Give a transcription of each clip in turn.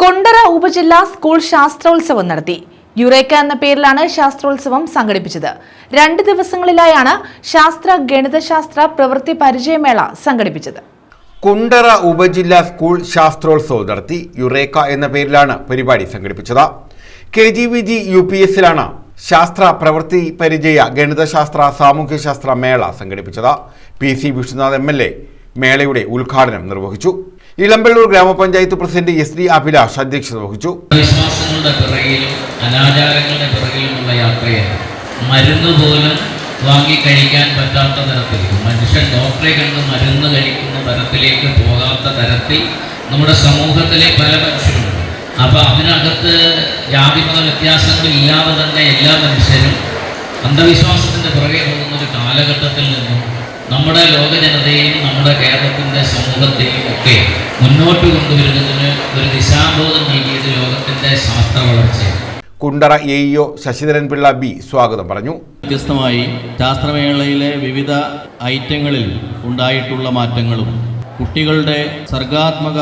കൊണ്ടറ ഉപജില്ലാ സ്കൂൾ ശാസ്ത്രോത്സവം നടത്തി. യുറേക്ക എന്ന പേരിലാണ് ശാസ്ത്രോത്സവം സംഘടിപ്പിച്ചത്. രണ്ട് ദിവസങ്ങളിലായാണ് ശാസ്ത്ര ഗണിതശാസ്ത്ര പ്രവൃത്തി പരിചയമേള സംഘടിപ്പിച്ചത്. കുണ്ടറ ഉപജില്ലാ സ്കൂൾ ശാസ്ത്രോത്സവം നടത്തി യുറേക്ക എന്ന പേരിലാണ് പരിപാടി സംഘടിപ്പിച്ചത്. K G V G U P എസിലാണ് ശാസ്ത്ര പ്രവൃത്തി പരിചയ ഗണിതശാസ്ത്ര സാമൂഹ്യശാസ്ത്ര മേള സംഘടിപ്പിച്ചത്. P C Vishnunath M L A മേളയുടെ ഉദ്ഘാടനം നിർവഹിച്ചു. ഇളമ്പള്ളൂർ ഗ്രാമപഞ്ചായത്ത് പ്രസിഡന്റ് എസ് ഡി അഭിലാഷ് അധ്യക്ഷത വഹിച്ചു. വിശ്വാസങ്ങളുടെ പിറകിലും അനാചാരങ്ങളുടെ പിറകിലുമുള്ള യാത്രയാണ്. മരുന്ന് പോലും വാങ്ങിക്കഴിക്കാൻ പറ്റാത്ത തരത്തിൽ മനുഷ്യൻ ഡോക്ടറെ കണ്ട് മരുന്ന് കഴിക്കുന്ന തരത്തിലേക്ക് പോകാത്ത തരത്തിൽ നമ്മുടെ സമൂഹത്തിലെ പല മനുഷ്യരുണ്ട്. അപ്പോൾ അതിനകത്ത് ജാതി മത വ്യത്യാസങ്ങളില്ലാതെ തന്നെ എല്ലാ മനുഷ്യരും അന്ധവിശ്വാസത്തിന്റെ പുറകെ പോകുന്ന ഒരു കാലഘട്ടത്തിൽ നിന്നും നമ്മുടെ ലോക ജനതയെയും നമ്മുടെ കേരളത്തിന്റെ സമൂഹത്തെയും ഒക്കെ മുന്നോട്ട് കൊണ്ടുവരുന്നതിന് ഒരു ദിശാബോധം നൽകിയത് ലോകത്തിന്റെ ശാസ്ത്ര വളർച്ചയാണ്. Kundara A E O Sasidharan Pillai B സ്വാഗതം പറഞ്ഞു. വ്യത്യസ്തമായി ശാസ്ത്രമേളയിലെ വിവിധ ഐറ്റങ്ങളിൽ ഉണ്ടായിട്ടുള്ള മാറ്റങ്ങളും കുട്ടികളുടെ സർഗാത്മക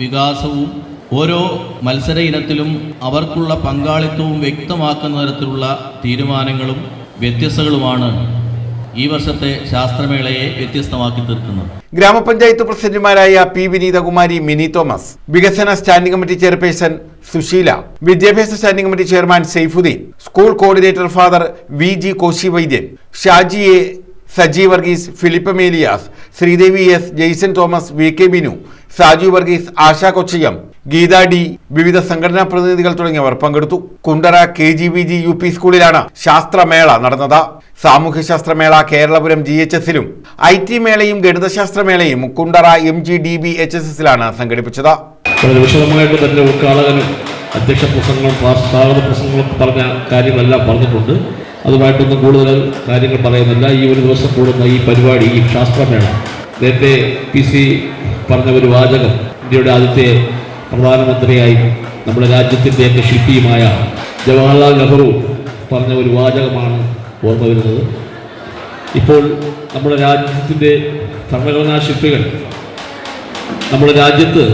വികാസവും ഓരോ മത്സര ഇനത്തിലും അവർക്കുള്ള പങ്കാളിത്തവും വ്യക്തമാക്കുന്ന തരത്തിലുള്ള തീരുമാനങ്ങളും വ്യത്യസ്തകളുമാണ് ഈ വർഷത്തെ ശാസ്ത്രമേളയെ വ്യത്യസ്തമാക്കി തീർക്കുന്നത് ഗ്രാമപഞ്ചായത്ത് പ്രസിഡന്റുമാരായ പി വിനീതകുമാരി മിനി തോമസ്. വികസന സ്റ്റാൻഡിംഗ് കമ്മിറ്റി ചെയർപേഴ്സൺ സുശീല. വിദ്യാഭ്യാസ standing committee chairman Saifuddin school coordinator father V G Koshy Vaidyan Shaji A Saji Varghese Philip Meliyas. Sreedevi S Jaison Thomas V K Binu Saju Varghese Asha Kochayyam Geetha D വിവിധ സംഘടനാ പ്രതിനിധികൾ തുടങ്ങിയവർ പങ്കെടുത്തു. Kundara K G V G U P സ്കൂളിലാണ് ശാസ്ത്രമേള നടന്നത്. സാമൂഹ്യശാസ്ത്രമേള Keralapuram G H എസിലും ഐ ടി മേളയും ഗണിതശാസ്ത്രമേളയും Kundara M G D B H S എസിലാണ് സംഘടിപ്പിച്ചത്. തന്നെ അധ്യക്ഷ പ്രസംഗങ്ങളും പ്രാ- സ്വാഗത പ്രസംഗങ്ങളും പറഞ്ഞ കാര്യങ്ങളെല്ലാം പറഞ്ഞിട്ടുണ്ട്. അതുമായിട്ടൊന്നും കൂടുതൽ കാര്യങ്ങൾ പറയുന്നില്ല. ഈ ഒരു ദിവസം കൂടുന്ന ഈ പരിപാടി ഈ ശാസ്ത്രമേള. നേരത്തെ പി സി പറഞ്ഞ ഒരു വാചകം ഇന്ത്യയുടെ ആദ്യത്തെ പ്രധാനമന്ത്രിയായി നമ്മുടെ രാജ്യത്തിന്റെയൊക്കെ ശില്പിയുമായ ജവഹർലാൽ നെഹ്റു പറഞ്ഞ ഒരു വാചകമാണ് ഓർമ്മ വരുന്നത്. ഇപ്പോൾ നമ്മുടെ രാജ്യത്തിന്റെ ഭരണഘടനാ ശില്പികൾ നമ്മുടെ രാജ്യത്ത്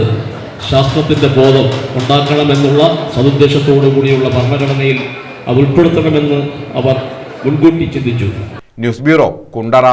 ശാസ്ത്രത്തിന്റെ ബോധം ഉണ്ടാക്കണമെന്നുള്ള സതുദ്ദേശത്തോടു കൂടിയുള്ള ഭരണഘടനയിൽ അത് ഉൾപ്പെടുത്തണമെന്ന് അവർ മുൻകൂട്ടി ചിന്തിച്ചു. News bureau Kundara.